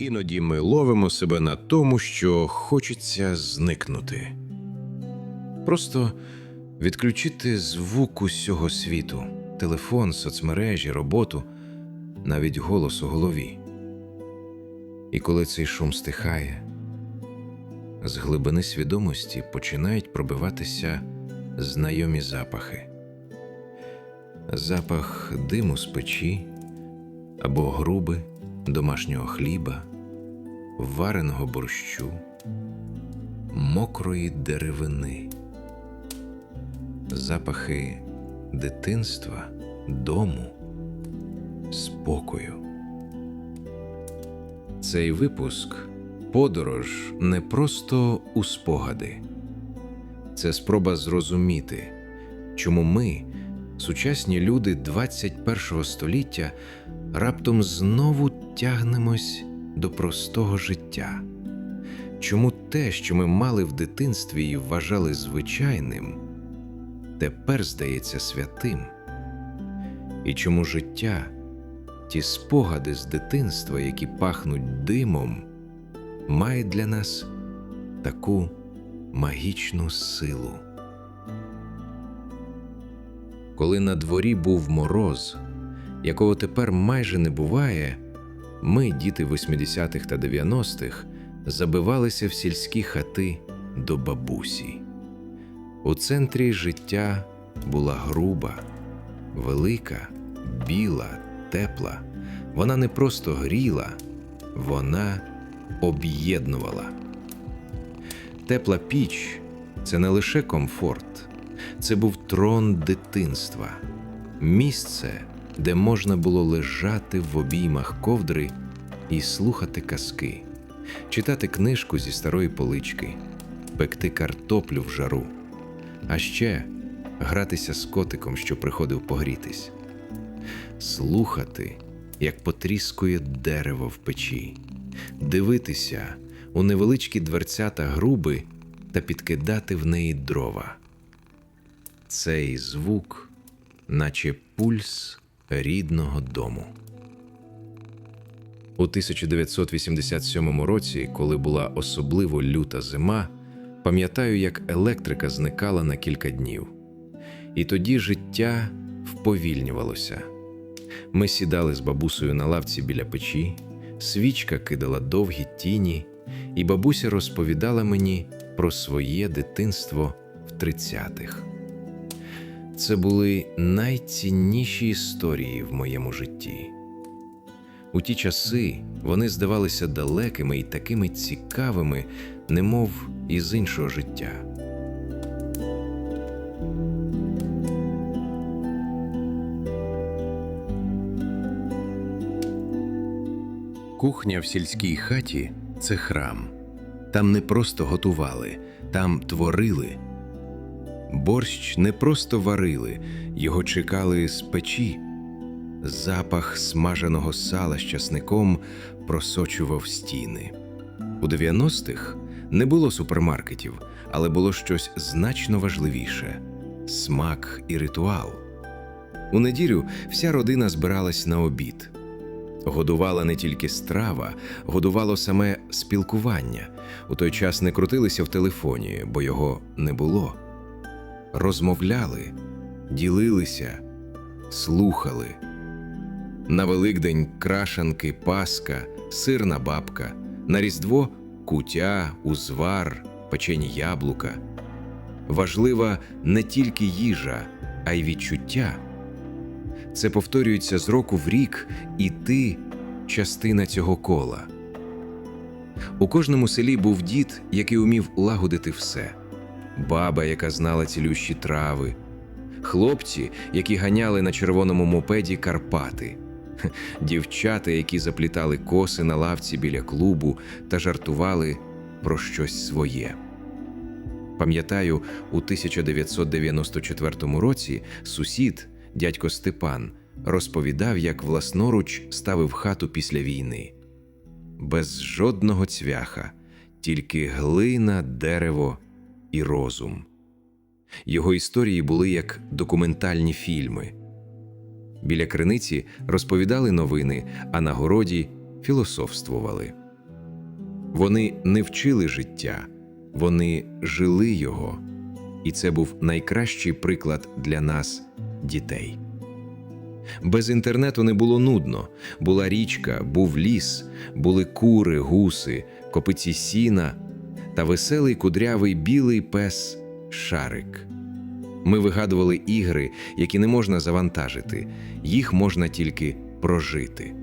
Іноді ми ловимо себе на тому, що хочеться зникнути. Просто відключити звук усього світу, телефон, соцмережі, роботу, навіть голос у голові. І коли цей шум стихає, з глибини свідомості починають пробиватися знайомі запахи. Запах диму з печі або груби домашнього хліба, вареного борщу, мокрої деревини, запахи дитинства, дому, спокою. Цей випуск подорож не просто у спогади, це спроба зрозуміти, чому ми, сучасні люди 21 століття, раптом знову тягнемось до простого життя. Чому те, що ми мали в дитинстві і вважали звичайним, тепер здається святим? І чому життя, ті спогади з дитинства, які пахнуть димом, має для нас таку магічну силу? Коли на дворі був мороз, якого тепер майже не буває, ми, діти 80-х та 90-х, забивалися в сільські хати до бабусі. У центрі життя була груба, велика, біла, тепла. Вона не просто гріла, вона об'єднувала. Тепла піч це не лише комфорт, це був трон дитинства, місце, де можна було лежати в обіймах ковдри і слухати казки, читати книжку зі старої полички, пекти картоплю в жару, а ще гратися з котиком, що приходив погрітись, слухати, як потріскує дерево в печі, дивитися у невеличкі дверцята груби та підкидати в неї дрова. Цей звук, наче пульс рідного дому. У 1987 році, коли була особливо люта зима, пам'ятаю, як електрика зникала на кілька днів. І тоді життя вповільнювалося. Ми сідали з бабусею на лавці біля печі, свічка кидала довгі тіні, і бабуся розповідала мені про своє дитинство в тридцятих. Це були найцінніші історії в моєму житті. У ті часи вони здавалися далекими і такими цікавими, немов із іншого життя. Кухня в сільській хаті це храм. Там не просто готували, там творили. Борщ не просто варили, його чекали з печі. Запах смаженого сала з часником просочував стіни. У 90-х не було супермаркетів, але було щось значно важливіше смак і ритуал. У неділю вся родина збиралась на обід. Годувала не тільки страва, годувало саме спілкування. У той час не крутилися в телефоні, бо його не було. Розмовляли, ділилися, слухали. На Великдень крашанки, паска, сирна бабка, на Різдво кутя, узвар, печені яблука. Важлива не тільки їжа, а й відчуття. Це повторюється з року в рік, і ти частина цього кола. У кожному селі був дід, який умів лагодити все, баба, яка знала цілющі трави, хлопці, які ганяли на червоному мопеді Карпати, дівчата, які заплітали коси на лавці біля клубу та жартували про щось своє. Пам'ятаю, у 1994 році сусід, дядько Степан, розповідав, як власноруч ставив хату після війни. Без жодного цвяха, тільки глина, дерево і розум. Його історії були як документальні фільми. Біля криниці розповідали новини, а на городі філософствували. Вони не вчили життя, вони жили його. І це був найкращий приклад для нас, дітей. Без інтернету не було нудно. Була річка, був ліс, були кури, гуси, копиці сіна та веселий кудрявий білий пес Шарик. Ми вигадували ігри, які не можна завантажити, їх можна тільки прожити.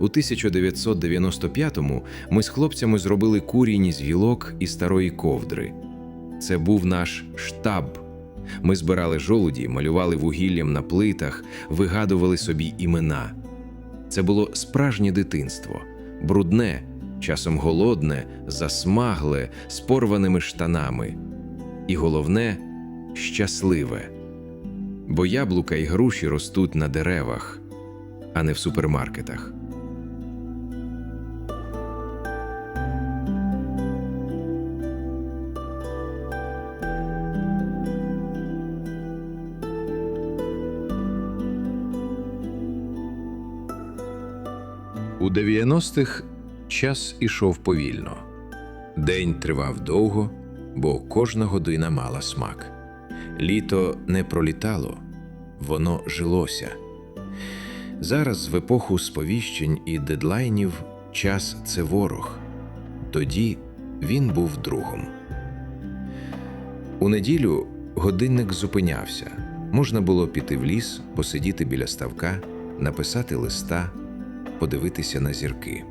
У 1995-му ми з хлопцями зробили курінь з гілок і старої ковдри. Це був наш штаб. Ми збирали жолуді, малювали вугіллям на плитах, вигадували собі імена. Це було справжнє дитинство, брудне, часом голодне, засмагле, з порваними штанами. І головне щасливе. Бо яблука і груші ростуть на деревах, а не в супермаркетах. У 90-х час ішов повільно. День тривав довго, бо кожна година мала смак. Літо не пролітало, воно жилося. Зараз, в епоху сповіщень і дедлайнів, час це ворог. Тоді він був другом. У неділю годинник зупинявся. Можна було піти в ліс, посидіти біля ставка, написати листа, подивитися на зірки.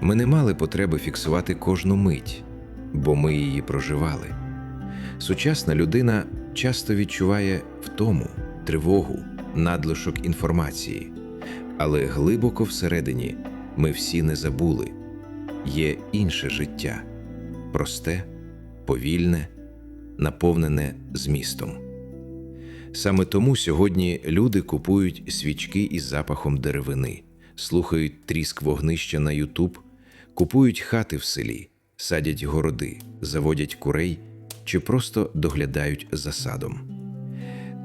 Ми не мали потреби фіксувати кожну мить, бо ми її проживали. Сучасна людина часто відчуває втому, тривогу, надлишок інформації, але глибоко всередині ми всі не забули є інше життя просте, повільне, наповнене змістом. Саме тому сьогодні люди купують свічки із запахом деревини, слухають тріск вогнища на Ютуб, купують хати в селі, садять городи, заводять курей чи просто доглядають за садом.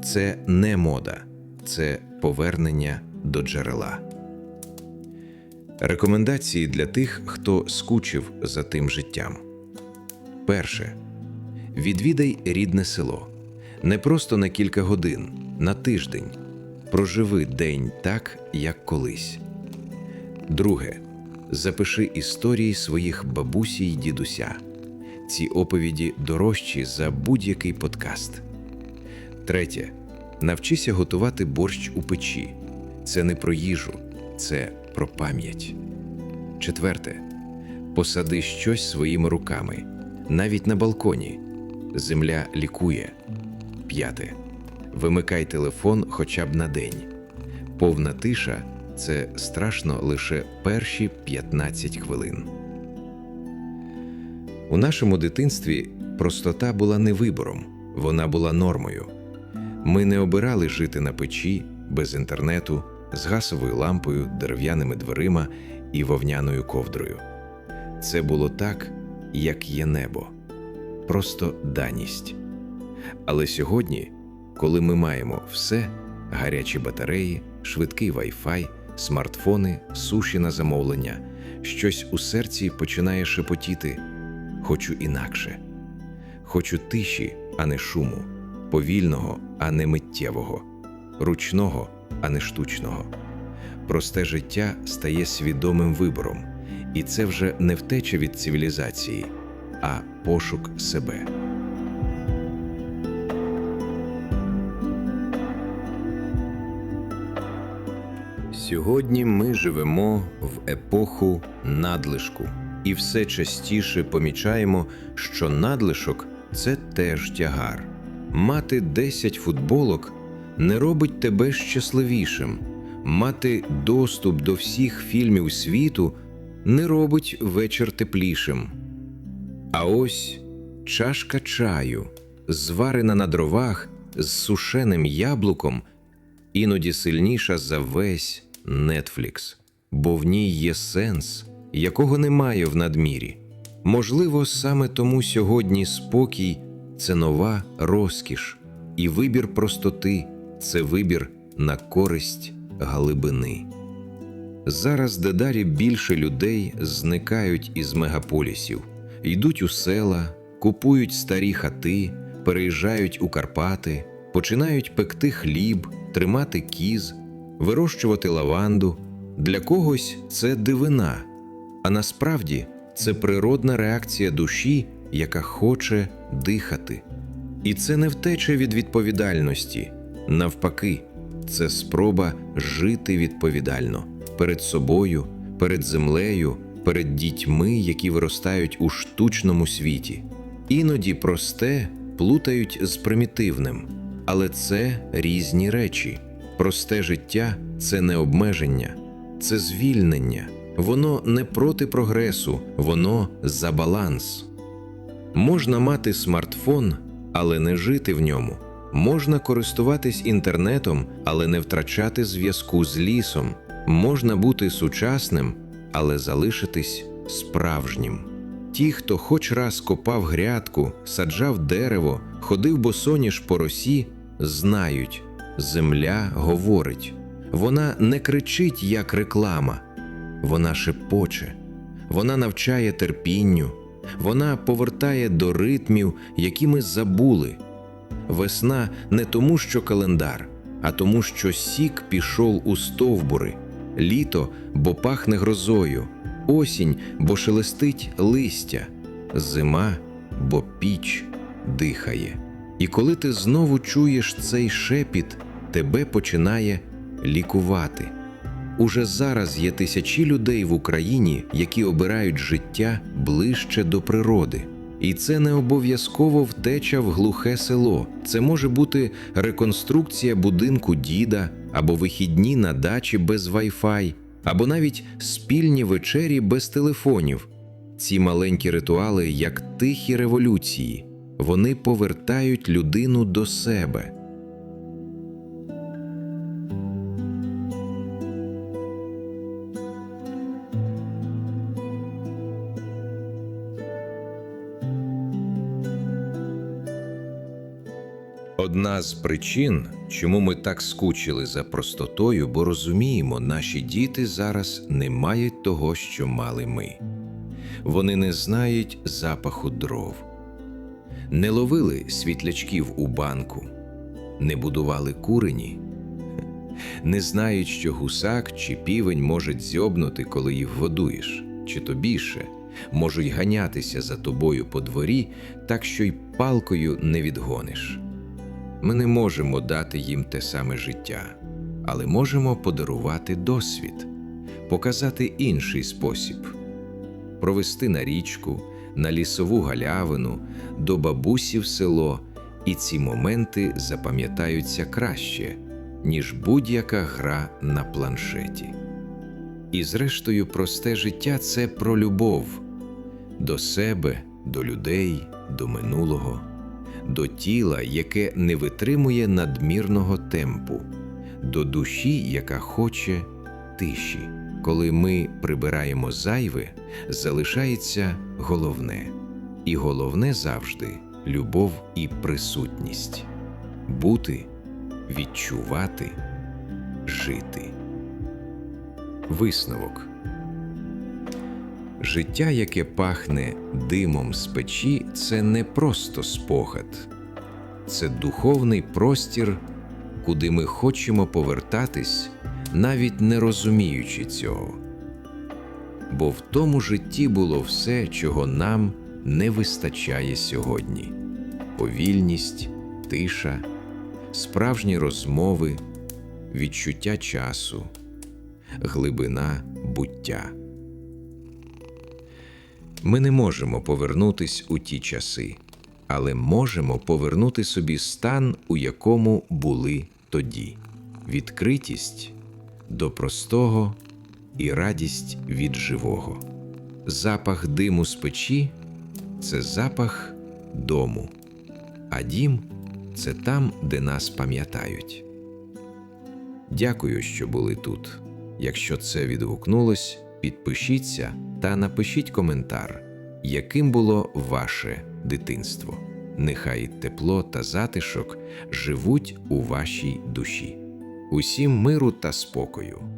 Це не мода, це повернення до джерела. Рекомендації для тих, хто скучив за тим життям. Перше. Відвідай рідне село. Не просто на кілька годин, на тиждень. Проживи день так, як колись. Друге. Запиши історії своїх бабусі й дідуся. Ці оповіді дорожчі за будь-який подкаст. Третє. Навчися готувати борщ у печі. Це не про їжу, це про пам'ять. Четверте. Посади щось своїми руками, навіть на балконі. Земля лікує. П'яте. Вимикай телефон хоча б на день. Повна тиша це страшно лише перші 15 хвилин. У нашому дитинстві простота була не вибором, вона була нормою. Ми не обирали жити на печі, без інтернету, з гасовою лампою, дерев'яними дверима і вовняною ковдрою. Це було так, як є небо, просто даність. Але сьогодні, коли ми маємо все гарячі батареї, швидкий Wi-Fi, смартфони, суші на замовлення, щось у серці починає шепотіти. Хочу інакше, хочу тиші, а не шуму, повільного, а не миттєвого, ручного, а не штучного. Просте життя стає свідомим вибором, і це вже не втеча від цивілізації, а пошук себе. Сьогодні ми живемо в епоху надлишку, і все частіше помічаємо, що надлишок це теж тягар. Мати 10 футболок не робить тебе щасливішим, мати доступ до всіх фільмів світу не робить вечір теплішим. А ось чашка чаю, зварена на дровах з сушеним яблуком, іноді сильніша за весь Netflix, бо в ній є сенс, якого немає в надмірі. Можливо, саме тому сьогодні спокій це нова розкіш, і вибір простоти це вибір на користь глибини. Зараз дедалі більше людей зникають із мегаполісів, йдуть у села, купують старі хати, переїжджають у Карпати, починають пекти хліб, тримати кіз, вирощувати лаванду. Для когось це дивина, а насправді це природна реакція душі, яка хоче дихати. І це не втеча від відповідальності. Навпаки, це спроба жити відповідально перед собою, перед землею, перед дітьми, які виростають у штучному світі. Іноді просте плутають з примітивним, але це різні речі. Просте життя це не обмеження, це звільнення. Воно не проти прогресу, воно за баланс. Можна мати смартфон, але не жити в ньому. Можна користуватись інтернетом, але не втрачати зв'язку з лісом. Можна бути сучасним, але залишитись справжнім. Ті, хто хоч раз копав грядку, саджав дерево, ходив босоніж по росі, знають, земля говорить. Вона не кричить, як реклама, вона шепоче, вона навчає терпінню, вона повертає до ритмів, які ми забули. Весна не тому, що календар, а тому, що сік пішов у стовбури, літо, бо пахне грозою, осінь, бо шелестить листя, зима, бо піч дихає. І коли ти знову чуєш цей шепіт, тебе починає лікувати. Уже зараз є тисячі людей в Україні, які обирають життя ближче до природи. І це не обов'язково втеча в глухе село. Це може бути реконструкція будинку діда, або вихідні на дачі без Wi-Fi, або навіть спільні вечері без телефонів. Ці маленькі ритуали, як тихі революції, вони повертають людину до себе. Одна з причин, чому ми так скучили за простотою, бо розуміємо, наші діти зараз не мають того, що мали ми. Вони не знають запаху дров, не ловили світлячків у банку, не будували курені, не знають, що гусак чи півень можуть зьобнути, коли їх годуєш, чи то більше, можуть ганятися за тобою по дворі, так що й палкою не відгониш. Ми не можемо дати їм те саме життя, але можемо подарувати досвід, показати інший спосіб, провести на річку, на лісову галявину, до бабусі в село, і ці моменти запам'ятаються краще, ніж будь-яка гра на планшеті. І, зрештою, просте життя це про любов. До себе, до людей, до минулого до тіла, яке не витримує надмірного темпу, до душі, яка хоче тиші. Коли ми прибираємо зайве, залишається головне, і головне завжди любов і присутність бути, відчувати, жити. Висновок Життя, яке пахне димом з печі, це не просто спогад, це духовний простір, куди ми хочемо повертатись, навіть не розуміючи цього. Бо в тому житті було все, чого нам не вистачає сьогодні: повільність, тиша, справжні розмови, відчуття часу, глибина буття. Ми не можемо повернутись у ті часи, але можемо повернути собі стан, у якому були тоді відкритість до простого і радість від живого. Запах диму з печі це запах дому, а дім це там, де нас пам'ятають. Дякую, що були тут. Якщо це відгукнулось, підпишіться та напишіть коментар, яким було ваше дитинство. Нехай тепло та затишок живуть у вашій душі. Усім миру та спокою.